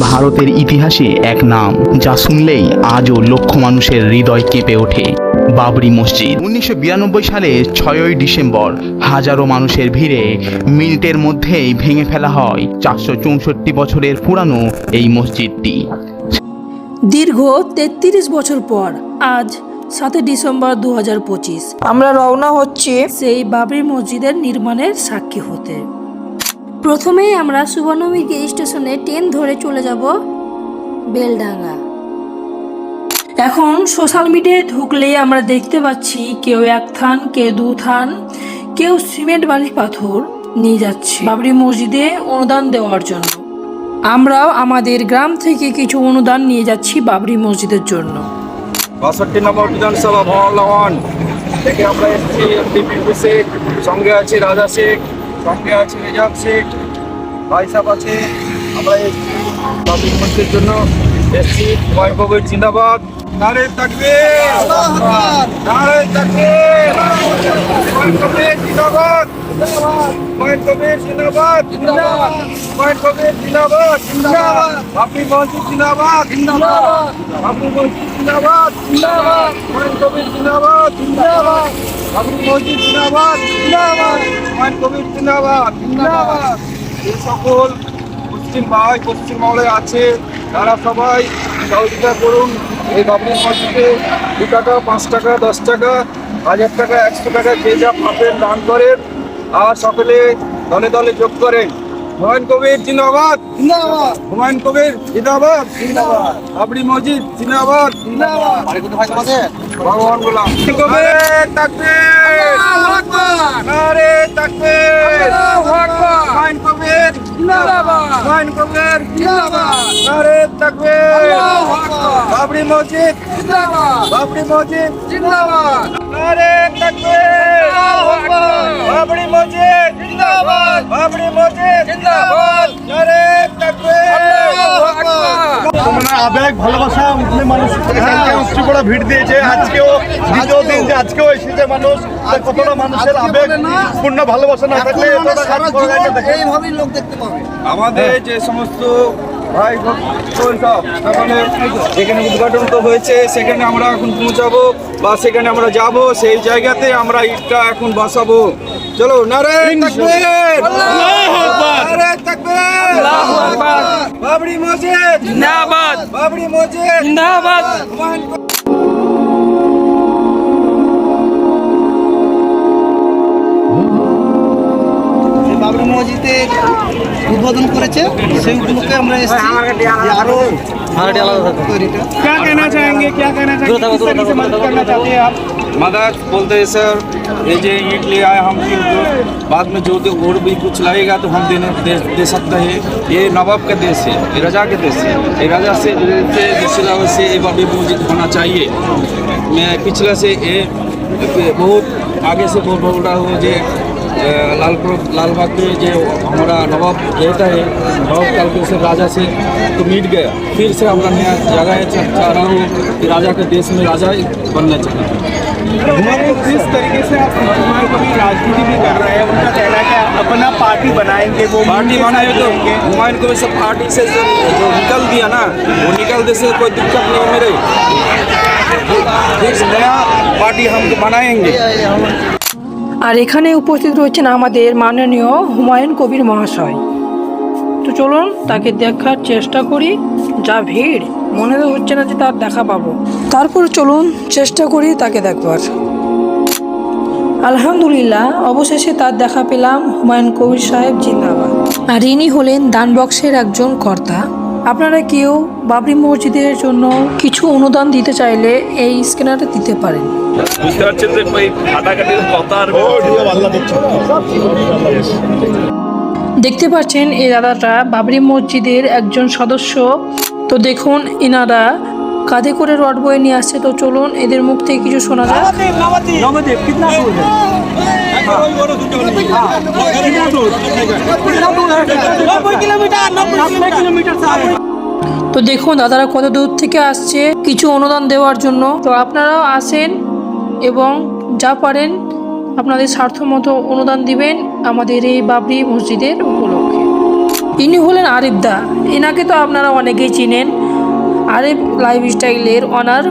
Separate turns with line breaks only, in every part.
ভারতের ইতিহাসে এক নাম যা শুনলেই আজও লক্ষ মানুষের হৃদয় কেঁপে ওঠে বাবরি মসজিদ। উনিশশো বিরানব্বই সালে ছয়ই ডিসেম্বর হাজারো মানুষের ভিড়ে মিনিটের মধ্যেই ভেঙে ফেলা হয় চারশো চৌষট্টি বছরের পুরানো এই মসজিদটি।
দীর্ঘ তেত্রিশ বছর পর আজ সাতই ডিসেম্বর দু হাজার পঁচিশ।
আমরা রওনা হচ্ছি
সেই বাবরি মসজিদের নির্মাণের সাক্ষী হতে। প্রথমেই আমরা সুবর্ণমুখী স্টেশনে ট্রেন ধরে চলে যাব বেলডাঙ্গা। এখন সোশ্যাল মিডিয়ায় ঢুকলেই আমরা দেখতে পাচ্ছি কেউ এক থান, কেউ দু থান, কেউ সিমেন্ট বালি পাথর নিয়ে যাচ্ছে। বাবরি মসজিদে অনুদান দেওয়ার জন্য। আমরাও আমাদের গ্রাম থেকে কিছু অনুদান নিয়ে যাচ্ছি বাবরি মসজিদের জন্য।
থেকে আমরা সঙ্গে আছে রাজা শেখ। সঙ্গে আছে রেজাক শেখ ভাই আছে। আমরা এসেছি পাবলিক মঞ্চের জন্য এসেছি। হুমায়ুন কবির জিন্দাবাদ। নারে থাকবে। নারে থাকবে। জিন্দাবাদ। হুমায়ুন কবির জিন্দাবাদ। হুমায়ুন কবির জিন্দাবাদ। জিন্দাবাদ আপনি মসজিদ জিন্দাবাদ। জিন্দাবাদ আপনি মসজিদ জিন্দাবাদ। জিন্দাবাদ হুমায়ুন কবির জিন্দাবাদ জিন্দাবাদ। আপনি মসজিদ জিন্দাবাদ জিন্দাবাদ। হুমায়ুন কবির জিন্দাবাদ জিন্দাবাদ। এই সকল মুসলিম ভাই পশ্চিমবঙ্গে আছে তারা সবাই সহযোগিতা করুন। এই বাবরি মসজিদে দু টাকা পাঁচ টাকা দশ টাকা হাজার টাকা একশো টাকা যে যা পাবেন দান করেন আর সকলে দলে দলে যোগ করেন। হুমায়ুন কবির জিন্দাবাদ। জিন্দাবাদ। হুমায়ুন কবির জিন্দাবাদ। জিন্দাবাদ। বাবরি মসজিদ জিন্দাবাদ। জিন্দাবাদ। ভগবান গোলাম কবির তাকবীর নারে জিন্দাবাদ হুমায়ুন কবির জিন্দাবাদ নারে তাকবীর বাবরি মসজিদ বাবরি মসজিদ নারে তাকবীর বাবরি মসজিদ জিন্দাবাদ বাবরি মসজিদ জিন্দাবাদ নারে তাকবীর
আবেগ ভালোবাসা মুসলিম মানুষ ত্রিপুরা ভিড় দিয়েছে। আজকেও দ্বিতীয় দিন যে আজকেও এসেছে মানুষ কতটা মানুষের আবেগ পূর্ণ ভালোবাসা না থাকলে এতটা কাজ করা যায়
আমাদের যে সমস্ত ভাই ভক্তগণ যেখানে উদ্ঘাটন তো হয়েছে সেখানে আমরা এখন পৌঁছাবো বা সেখানে আমরা যাব সেই জায়গাতে আমরা ইটটা এখন বসাবো। চলো নারে বাবরি মসজিদ! জিন্দাবাদ! বাবরি মসজিদ! জিন্দাবাদ!
যে বাবরি মসজিদের উদ্বোধন করেছে সেই উপলক্ষে আমরা এসেছি যে আরো তৈরিটা
क्या कहना चाहेंगे क्या कहना चाहेंगे किस तरीके से मदद करना चाहते हैं आप
मदद बोलते हैं सर ये जो ईट ले आए हम फिर जो बाद में जो जो और भी कुछ लगेगा तो हम देने दे, दे सकते हैं ये नवाब का देश है ये रजा के देश है ये रजा से से दूसरी तरह से ये बाबी मस्जिद होना चाहिए मैं पिछले से ये बहुत आगे से बोल बोल रहा हूँ जे अ, लालपुर लालबाग के जो हमारा नवाब रहता है नवाब काल के से राजा से तो मिट गया फिर से हमारा नया जगह है चाह रहा हूँ कि राजा के देश में राजा ही बनना चाहिए
जिस तरीके से आप कुमार को भी राजनीति भी कर रहे हैं उनका कहना है कि अपना पार्टी बनाएँगे वो
पार्टी बनाए तो हुमायूं को भी सब पार्टी से जो निकल दिया ना वो निकल दे से कोई दिक्कत नहीं है मेरे फिर नया पार्टी हम बनाएँगे।
আর এখানে উপস্থিত রয়েছেন আমাদের মাননীয় হুমায়ুন কবির মহাশয়। তো চলুন তাকে দেখার চেষ্টা করি, যা ভিড়। মনে হচ্ছে না যে তার দেখা পাবো। তারপর চলুন চেষ্টা করি তাকে দেখবার। আলহামদুলিল্লাহ, অবশেষে তার দেখা পেলাম হুমায়ুন কবির সাহেব জিন্দাবাদ। আর ইনি হলেন দানবক্সের একজন কর্তা। আপনারা কেউ বাবরি মসজিদের জন্য কিছু অনুদান দিতে চাইলে এই স্ক্যানারে দিতে পারেন।
বুঝতে পারছেন যে ওই ফাটাকাটির কথা আর
দেখতে পাচ্ছেন এই দাদাটা বাবরি মসজিদের একজন সদস্য। তো দেখুন এনারা কাঁধে করে রড বয়ে নিয়ে আসছে। তো চলুন এদের মুখ থেকে কিছু শোনা যায় তো দেখুন, দাদারা কত দূর থেকে আসছে, কিছু অনুদান দেওয়ার জন্য। তো আপনারাও আসেন এবং যা পারেন, আপনাদের স্বার্থ মতো অনুদান দিবেন আমাদের এই বাবরি মসজিদের উপলক্ষে। ইনি হলেন আরিফ দা এনাকে তো আপনারা অনেকেই চিনেন। আরিফ লাইফস্টাইলের অনার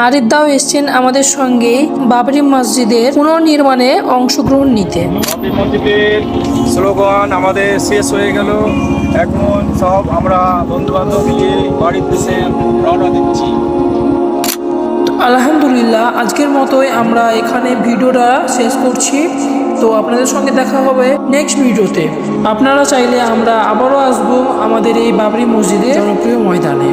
আরিফ দাও এসছেন আমাদের সঙ্গে বাবরি মসজিদের পুনর্নির্মাণে অংশগ্রহণ নিতে।
বাবরি মসজিদের স্লোগান আমাদের শেষ হয়ে গেল। এখন সব আমরা বন্ধু বান্ধব মিলিয়ে বাড়ির দেশে রওনা দিচ্ছি।
আলহামদুলিল্লাহ আজকের মতোই আমরা এখানে ভিডিওটা শেষ করছি। তো আপনাদের সঙ্গে দেখা হবে নেক্সট ভিডিওতে। আপনারা চাইলে আমরা আবারও আসব আমাদের এই বাবরি মসজিদের জনপ্রিয় ময়দানে।